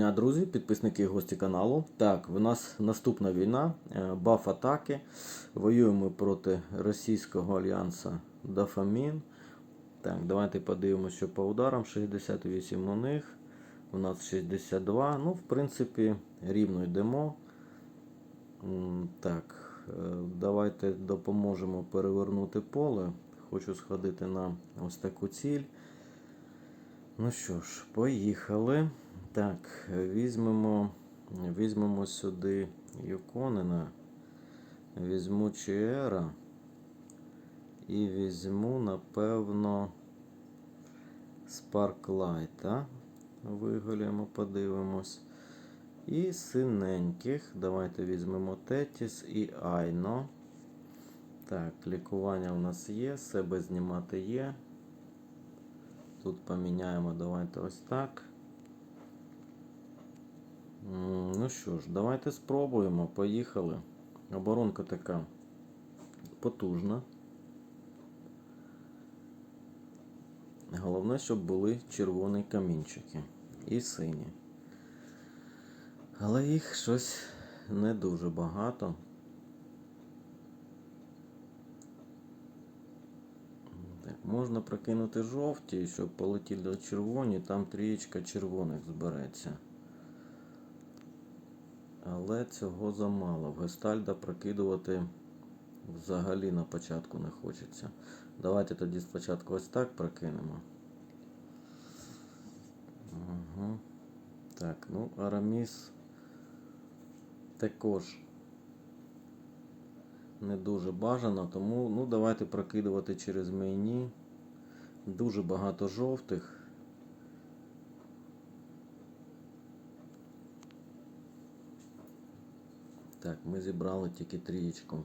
дня, друзі, підписники і гості каналу. Так, в нас наступна війна, е, баф атаки. Воюємо проти російського альянсу Дафамін. Так, давайте подивимося, що по ударам 68 у них. У нас 62. Ну, в принципі, рівно йдемо. Так, е, давайте допоможемо перевернути поле. Хочу сходити на ось таку ціль. Ну що ж, поїхали. Так, візьмемо, візьмемо сюди Юконена, візьму Чіера і візьму, напевно, Спарклайта. Виголюємо, подивимось. І синеньких. Давайте візьмемо Тетіс і Айно. Так, лікування у нас є, себе знімати є. Тут поміняємо, давайте ось так. Ну що ж, давайте спробуємо. Поїхали. Оборонка така потужна. Головне, щоб були червоні камінчики і сині. Але їх щось не дуже багато. Так, можна прокинути жовті, щоб полетіли червоні, там трієчка червоних збереться. Але цього замало. В Гестальда прокидувати взагалі на початку не хочеться. Давайте тоді спочатку ось так прокинемо. Угу. Так, ну, Араміс також не дуже бажано, тому ну, давайте прокидувати через мейні. Дуже багато жовтих. Так, ми зібрали тільки трієчку.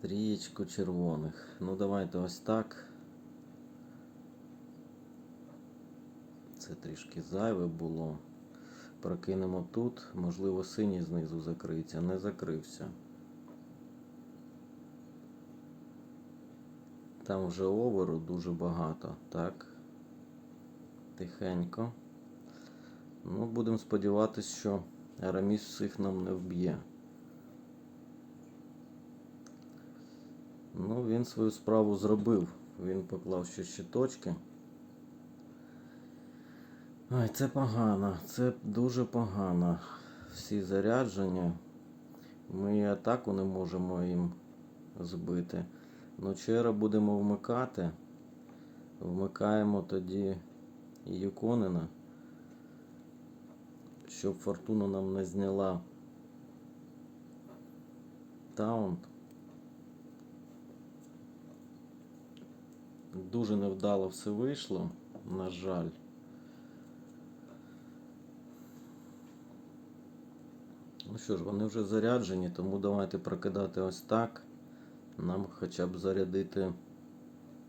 Трієчку червоних. Ну давайте ось так. Це трішки зайве було. Прокинемо тут. Можливо, синій знизу закриється. Не закрився. Там вже оверу дуже багато, так? Тихенько. Ну, будемо сподіватися, що Араміс всіх нам не вб'є. Ну, він свою справу зробив. Він поклав ще щиточки. Ой, це погано, це дуже погано. Всі зарядження. Ми і атаку не можемо їм збити. Ну, чера будемо вмикати. Вмикаємо тоді і Юконена, щоб фортуна нам не зняла таунт. Дуже невдало все вийшло, на жаль. Ну що ж, вони вже заряджені, тому давайте прокидати ось так. Нам хоча б зарядити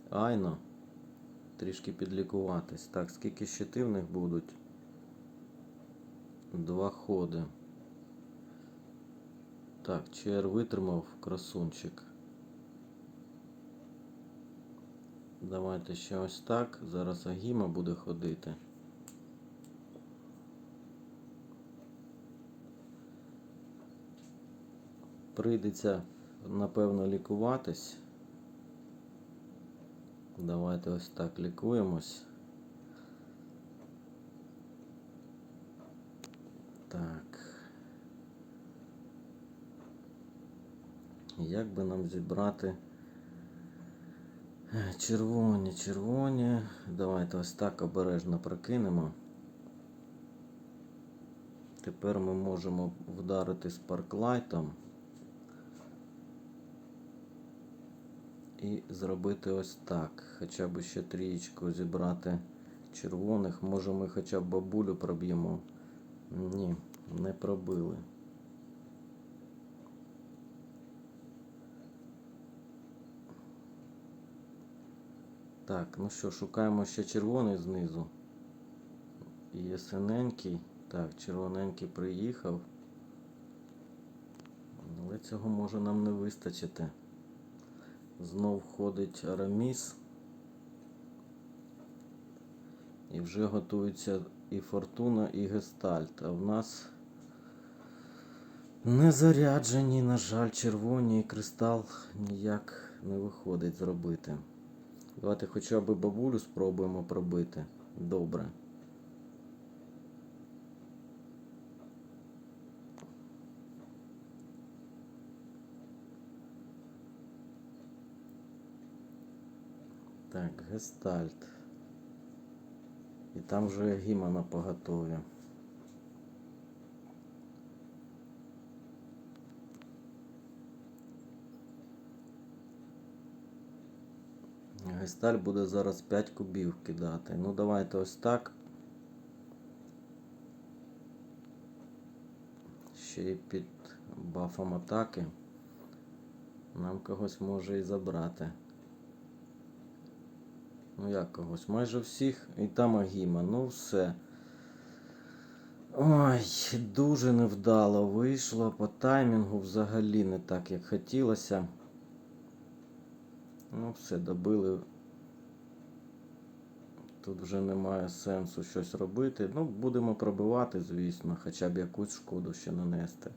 айно. Трішки підлікуватись. Так, скільки щити в них будуть? Два ходи. Так, ЧР витримав красунчик. Давайте ще ось так. Зараз Агіма буде ходити. Прийдеться, напевно, лікуватись. Давайте ось так лікуємось. Так. Як би нам зібрати червоні, червоні. Давайте ось так обережно прокинемо. Тепер ми можемо вдарити спарклайтом і зробити ось так. Хоча б ще трієчку зібрати червоних. Може ми хоча б бабулю проб'ємо. Ні, не пробили. Так, ну що, шукаємо ще червоний знизу. Є синенький. Так, червоненький приїхав. Але цього може нам не вистачити. Знов входить Араміс. І вже готується і Фортуна, і Гестальт. А в нас не заряджені, на жаль, червоні і кристал ніяк не виходить зробити. Давайте хоча б бабулю спробуємо пробити. Добре. Так, гестальт. І там вже гіма на поготові. Гесталь буде зараз 5 кубів кидати. Ну давайте ось так. Ще й під бафом атаки. Нам когось може і забрати. Ну як когось? Майже всіх. І там Агіма. Ну все. Ой, дуже невдало вийшло. По таймінгу взагалі не так, як хотілося. Ну, все, добили. Тут вже немає сенсу щось робити. Ну, будемо пробивати, звісно, хоча б якусь шкоду ще нанести.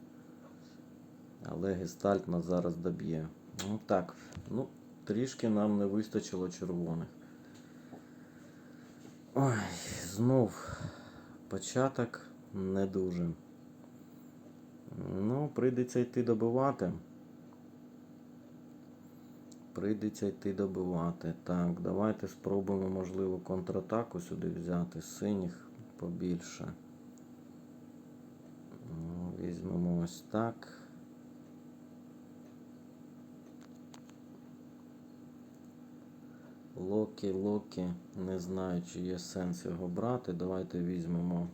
Але гестальт нас зараз доб'є. Ну так, ну, трішки нам не вистачило червоних. Ой, знов початок не дуже. Ну, прийдеться йти добивати. Прийдеться йти добивати. Так, давайте спробуємо, можливо, контратаку сюди взяти. Синіх побільше. Ну, Візьмемо ось так. Локі, Локі. Не знаю, чи є сенс його брати. Давайте візьмемо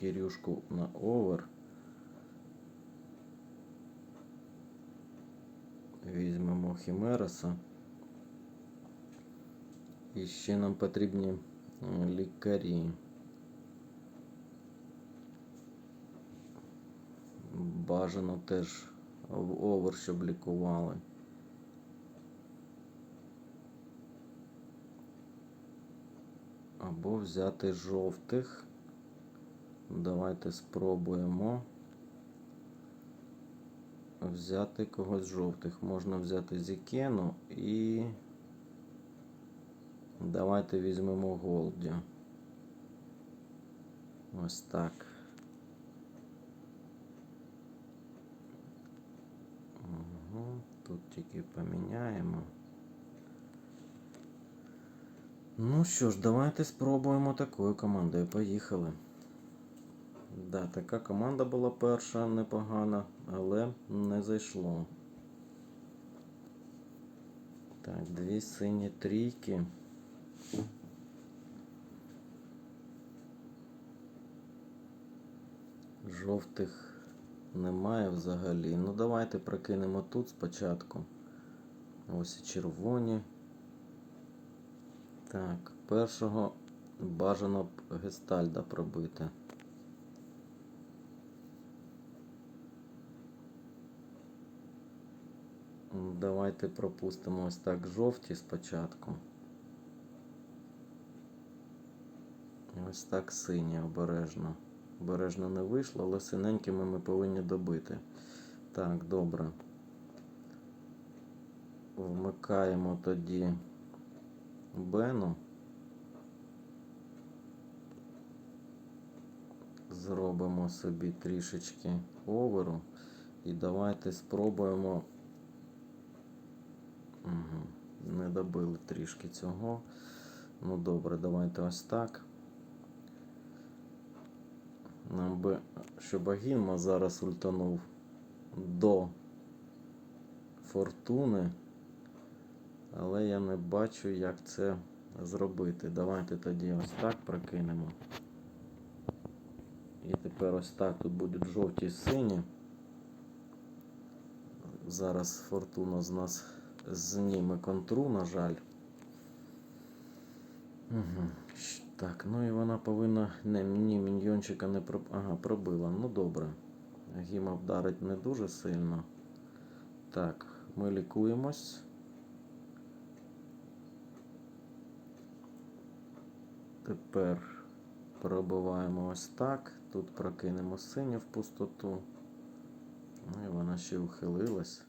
Кирюшку на овер. Візьмемо Хімероса. І ще нам потрібні е, лікарі. Бажано теж в овер, щоб лікували. Або взяти жовтих. Давайте спробуємо взяти когось з жовтих. Можна взяти Зікену і давайте візьмемо Голді. Ось так. Угу. Тут тільки поміняємо. Ну що ж, давайте спробуємо такою командою. Поїхали. Да, така команда була перша непогана, але не зайшло. Так, дві сині трійки. Жовтих немає взагалі. Ну давайте прокинемо тут спочатку. Ось і червоні. Так, першого бажано б гестальда пробити. Давайте пропустимо ось так жовті спочатку. Ось так сині обережно. Обережно не вийшло, але синенькими ми повинні добити. Так, добре. Вмикаємо тоді Бену. Зробимо собі трішечки оверу. І давайте спробуємо. Угу. Не добили трішки цього. Ну добре, давайте ось так. Нам би, щоб Агінма зараз ультанув до фортуни. Але я не бачу, як це зробити. Давайте тоді ось так прокинемо. І тепер ось так тут будуть жовті і сині. Зараз фортуна з нас зніме контру, на жаль. Угу. Так, ну і вона повинна. Не, ні, міньйончика не проб... Ага, пробила. Ну добре. Гіма вдарить не дуже сильно. Так, ми лікуємось. Тепер пробиваємо ось так. Тут прокинемо синю в пустоту. Ну і вона ще ухилилась.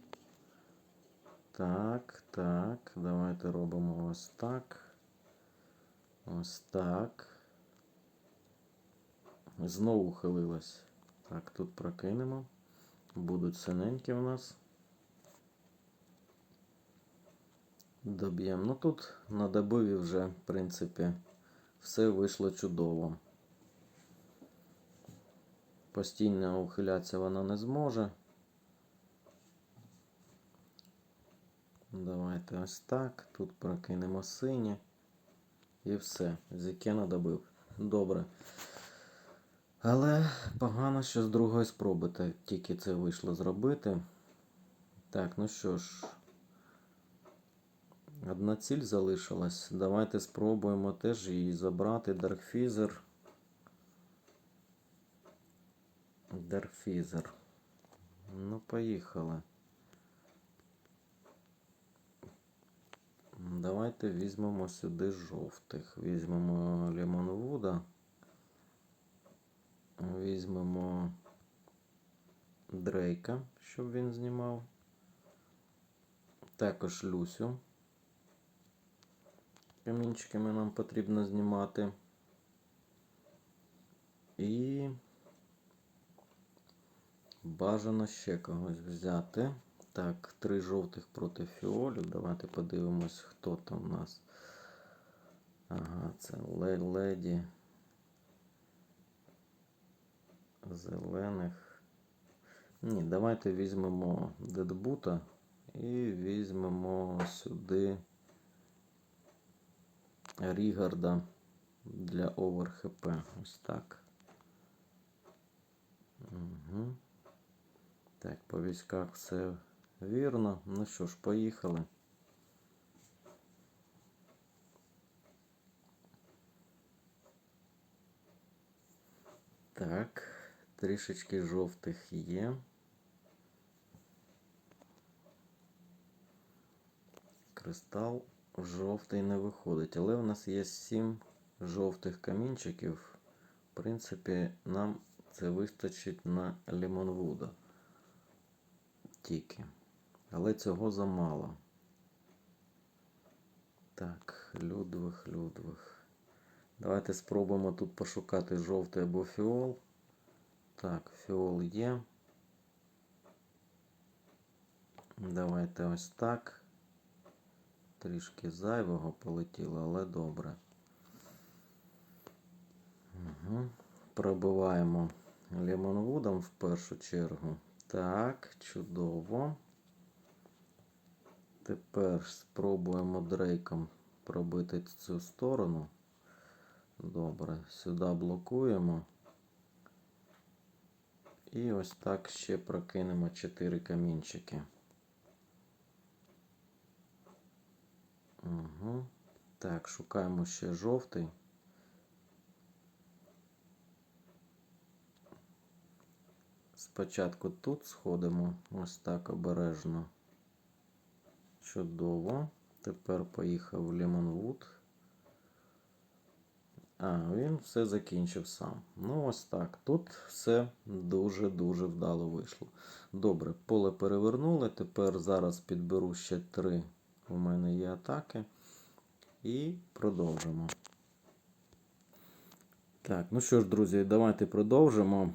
Так, так. Давайте робимо ось так. Ось так. Знову ухилилась. Так, тут прокинемо. Будуть синенькі у нас. Доб'ємо. Ну тут на добиві вже, в принципі, все вийшло чудово. Постійно ухилятися вона не зможе. Давайте ось так. Тут прокинемо синє. І все. Зікена добив. Добре. Але погано, що з другої спроби та- тільки це вийшло зробити. Так, ну що ж. Одна ціль залишилась. Давайте спробуємо теж її забрати. Даркфізер. Даркфізер. Ну, поїхали. Давайте візьмемо сюди жовтих. Візьмемо Лемонвуда. Візьмемо Дрейка, щоб він знімав. Також Люсю. Камінчиками нам потрібно знімати. І бажано ще когось взяти. Так, три жовтих проти фіолю. Давайте подивимось, хто там у нас. Ага, це ле- леді. Зелених. Ні, давайте візьмемо Дедбута і візьмемо сюди Рігарда для ОверХП. Ось так. Угу. Так, по військах все вірно. Ну що ж, поїхали. Так, трішечки жовтих є. Кристал жовтий не виходить, але в нас є 7 жовтих камінчиків. В принципі, нам це вистачить на Лімонвуда. Тільки. Але цього замало. Так, Людвиг, Людвиг. Давайте спробуємо тут пошукати жовтий або фіол. Так, фіол є. Давайте ось так. Трішки зайвого полетіло, але добре. Угу. Пробиваємо лемонвудом в першу чергу. Так, чудово. Тепер спробуємо дрейком пробити цю сторону. Добре, сюди блокуємо. І ось так ще прокинемо 4 камінчики. Угу. Так, шукаємо ще жовтий. Спочатку тут сходимо, ось так обережно. Чудово. Тепер поїхав Лемонвуд. А, він все закінчив сам. Ну, ось так. Тут все дуже-дуже вдало вийшло. Добре, поле перевернули. Тепер зараз підберу ще три. У мене є атаки. І продовжимо. Так, ну що ж, друзі, давайте продовжимо.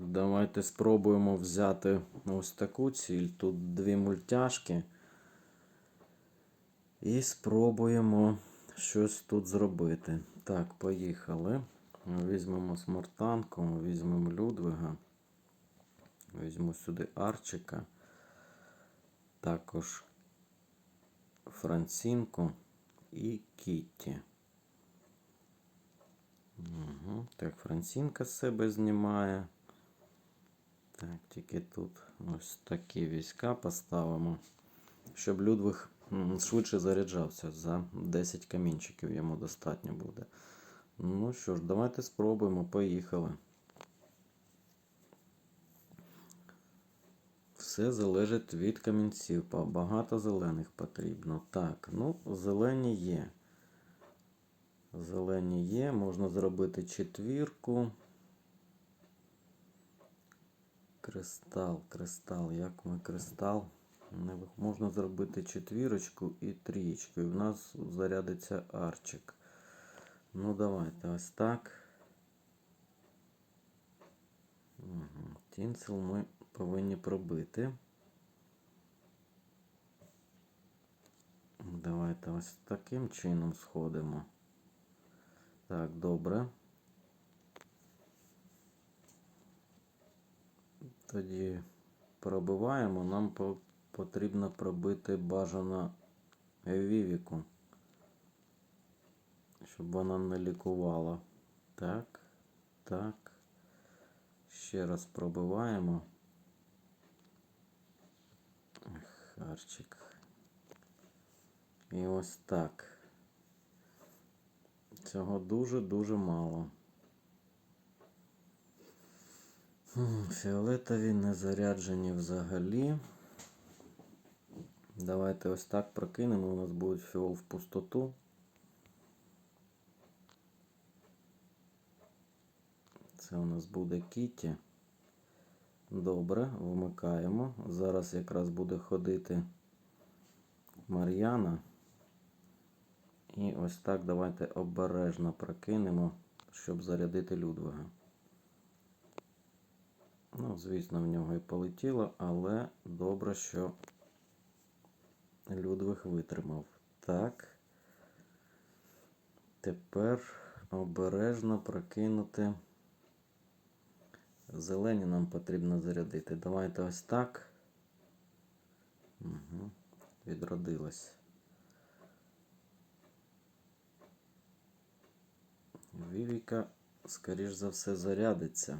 Давайте спробуємо взяти ось таку ціль. Тут дві мультяшки. І спробуємо щось тут зробити. Так, поїхали. Візьмемо смортанку, візьмемо Людвига. Візьму сюди Арчика. Також Францінку і Кітті. Угу. Так, Францінка з себе знімає. Так, тільки тут ось такі війська поставимо, щоб Людвиг швидше заряджався. За 10 камінчиків йому достатньо буде. Ну що ж, давайте спробуємо. Поїхали. Все залежить від камінців. Багато зелених потрібно. Так, ну, зелені є. Зелені є, можна зробити четвірку. Кристал, кристал, як ми кристал? Можна зробити четвірочку і трієчку. І в нас зарядиться арчик. Ну, давайте ось так. Угу. Тінцел ми повинні пробити. Давайте ось таким чином сходимо. Так, добре. Тоді пробиваємо. Нам потрібно пробити бажано Вівіку, щоб вона не лікувала. Так, так. Ще раз пробиваємо. Харчик. І ось так. Цього дуже-дуже мало. Фіолетові не заряджені взагалі. Давайте ось так прокинемо. У нас буде фіол в пустоту. Це у нас буде Кіті. Добре, вмикаємо. Зараз якраз буде ходити Мар'яна. І ось так давайте обережно прокинемо, щоб зарядити Людвига. Ну, звісно, в нього і полетіло, але добре, що Людвиг витримав. Так. Тепер обережно прокинути. Зелені нам потрібно зарядити. Давайте ось так. Угу. Відродилась. Вівіка, скоріш за все, зарядиться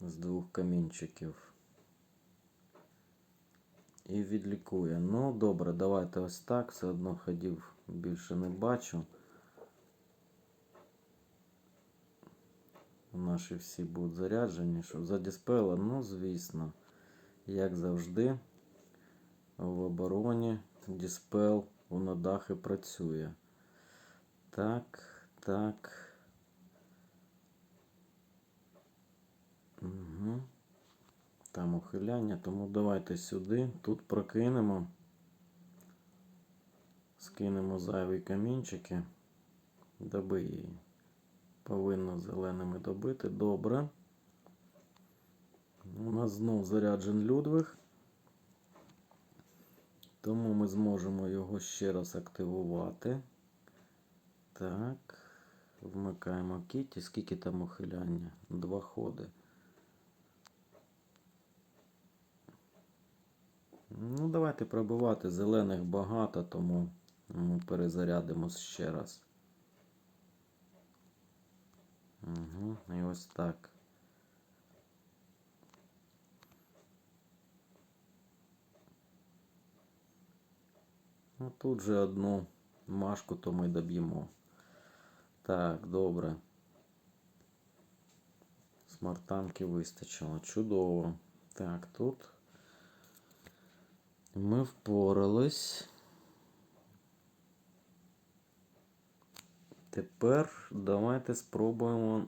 з двох камінчиків. І відлікує. Ну, добре, давайте ось так. Все одно ходів більше не бачу. Наші всі будуть заряджені. Що за диспела? Ну, звісно, як завжди, в обороні диспел у надахи працює. Так, так. Угу. Там ухиляння, тому давайте сюди. Тут прокинемо. Скинемо зайві камінчики. Доби її. Повинно зеленими добити. Добре. У нас знов заряджен Людвиг. Тому ми зможемо його ще раз активувати. Так. Вмикаємо кіті. Скільки там ухиляння? Два ходи. Ну, давайте пробивати. Зелених багато, тому ми перезарядимо ще раз. Угу, і ось так. Ну, тут же одну машку то ми доб'ємо. Так, добре. Смартанки вистачило. Чудово. Так, тут ми впорались. Тепер давайте спробуємо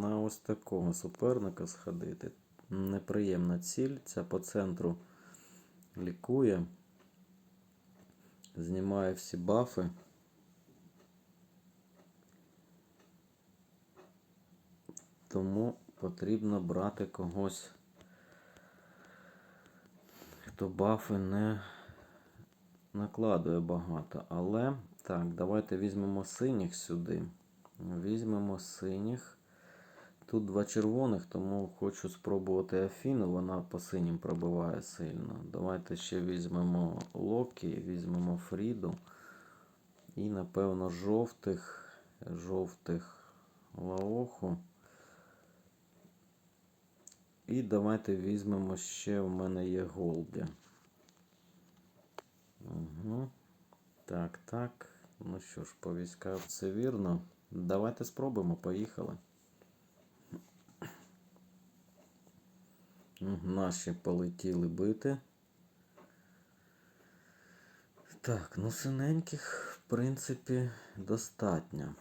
на ось такого суперника сходити. Неприємна ціль. Ця по центру лікує. Знімає всі бафи. Тому потрібно брати когось, хто бафи не накладує багато. Але так, давайте візьмемо синіх сюди. Візьмемо синіх. Тут два червоних, тому хочу спробувати Афіну. Вона по синім пробиває сильно. Давайте ще візьмемо Локі, візьмемо Фріду. І, напевно, жовтих, жовтих Лаоху. І давайте візьмемо ще в мене є Голді. Угу. Так, так. Ну що ж, по військах все вірно. Давайте спробуємо, поїхали. Наші полетіли бити. Так, ну синеньких, в принципі, достатньо.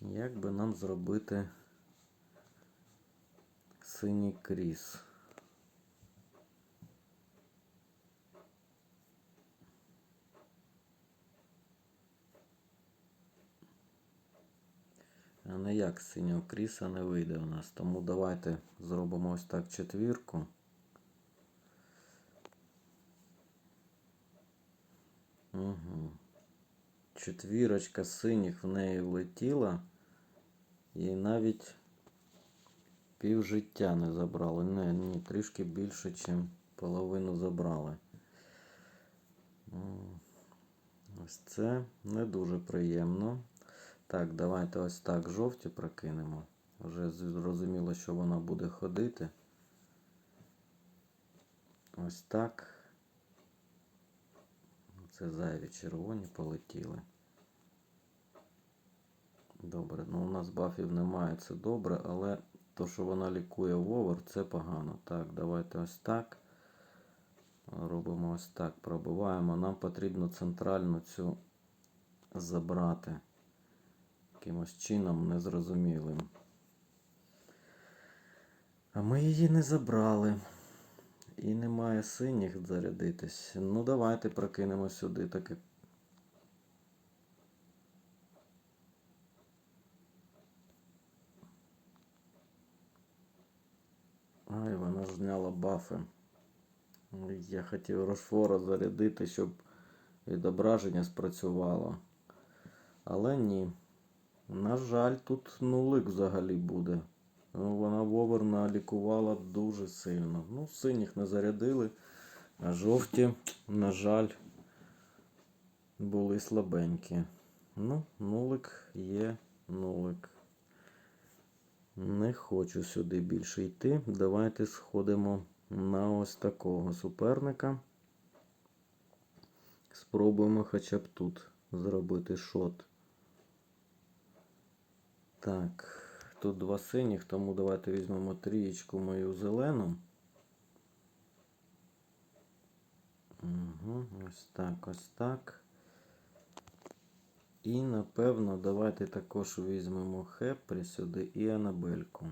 Як би нам зробити синій кріс? А ніяк синього кріса не вийде у нас. Тому давайте зробимо ось так четвірку. Угу. Четвірочка синіх в неї влетіла. І навіть пів життя не забрали. Не, ні, трішки більше, ніж половину забрали. Ось це не дуже приємно. Так, давайте ось так жовті прокинемо. Вже зрозуміло, що вона буде ходити. Ось так. Це зайві червоні полетіли. Добре, ну у нас бафів немає, це добре, але то, що вона лікує вовер, це погано. Так, давайте ось так. Робимо ось так, пробиваємо. Нам потрібно центральну цю забрати якимось чином незрозумілим. А ми її не забрали. І немає синіх зарядитись. Ну, давайте прокинемо сюди таки. Ай, вона ж зняла бафи. Я хотів Рошфора зарядити, щоб відображення спрацювало. Але ні. На жаль, тут нулик взагалі буде. Ну, вона вовер налікувала дуже сильно. Ну, синіх не зарядили, а жовті, на жаль, були слабенькі. Ну, нулик є нулик. Не хочу сюди більше йти. Давайте сходимо на ось такого суперника. Спробуємо хоча б тут зробити шот. Так, тут два синіх, тому давайте візьмемо трієчку мою зелену. Угу, ось так, ось так. І напевно давайте також візьмемо Хепрі сюди і Анабельку.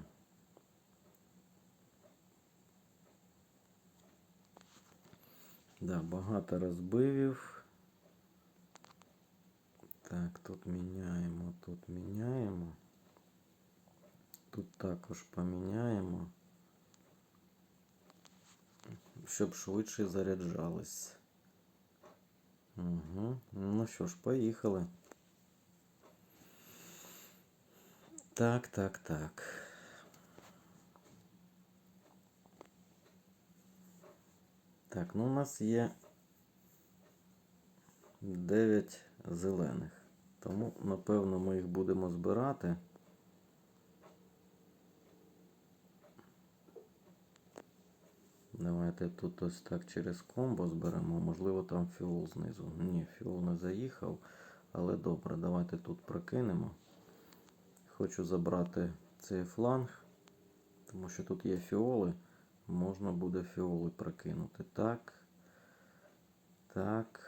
Да, багато розбивів. Так, тут міняємо, тут міняємо. Тут також поміняємо, щоб швидше заряджались. Угу. Ну що ж, поїхали. Так, так, так. Так, ну у нас є 9 зелених. Тому, напевно, ми їх будемо збирати. Давайте тут ось так через комбо зберемо. Можливо, там фіол знизу. Ні, фіол не заїхав. Але добре, давайте тут прокинемо. Хочу забрати цей фланг, тому що тут є фіоли. Можна буде фіоли прокинути. Так. Так.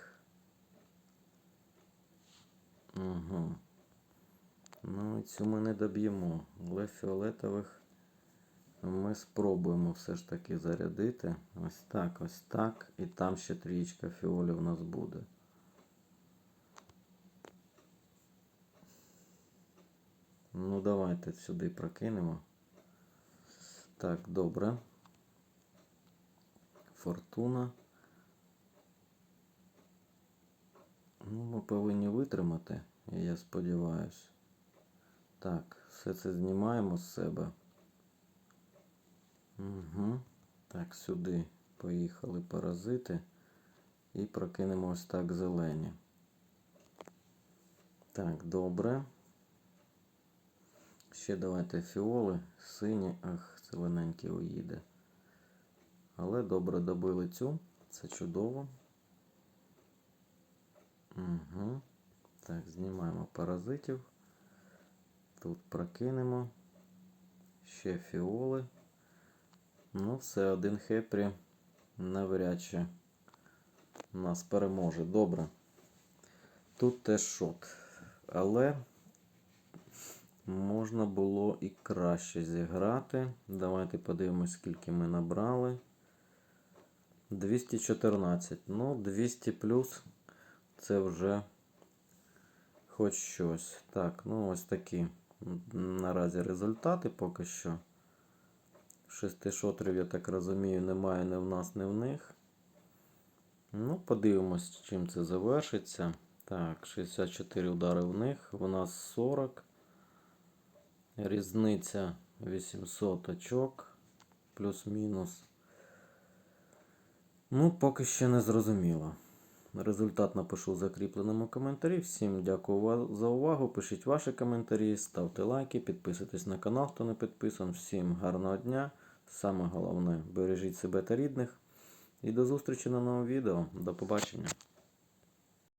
Угу. Ну, цю ми не доб'ємо. Але фіолетових ми спробуємо все ж таки зарядити. Ось так, ось так. І там ще трієчка фіолів у нас буде. Ну, давайте сюди прокинемо. Так, добре. Фортуна. Ну, ми повинні витримати, я сподіваюся. Так, все це знімаємо з себе. Угу. Так, сюди поїхали паразити. І прокинемо ось так зелені. Так, добре. Ще давайте фіоли, сині, ах, зелененький уїде. Але добре добили цю, це чудово. Угу. Так, знімаємо паразитів. Тут прокинемо. Ще фіоли. Ну, все, один хепрі навряд чи нас переможе. Добре. Тут теж шот. Але можна було і краще зіграти. Давайте подивимось, скільки ми набрали. 214. Ну, 200 плюс це вже хоч щось. Так, ну ось такі наразі результати поки що. Шести шотрів, я так розумію, немає ні в нас, ні в них. Ну, подивимось, чим це завершиться. Так, 64 удари в них, в нас 40. Різниця 800 очок. Плюс-мінус. Ну, поки що не зрозуміло. Результат напишу в закріпленому коментарі. Всім дякую за увагу. Пишіть ваші коментарі, ставте лайки, підписуйтесь на канал, хто не підписан. Всім гарного дня. Саме головне, бережіть себе та рідних. І до зустрічі на новому відео. До побачення.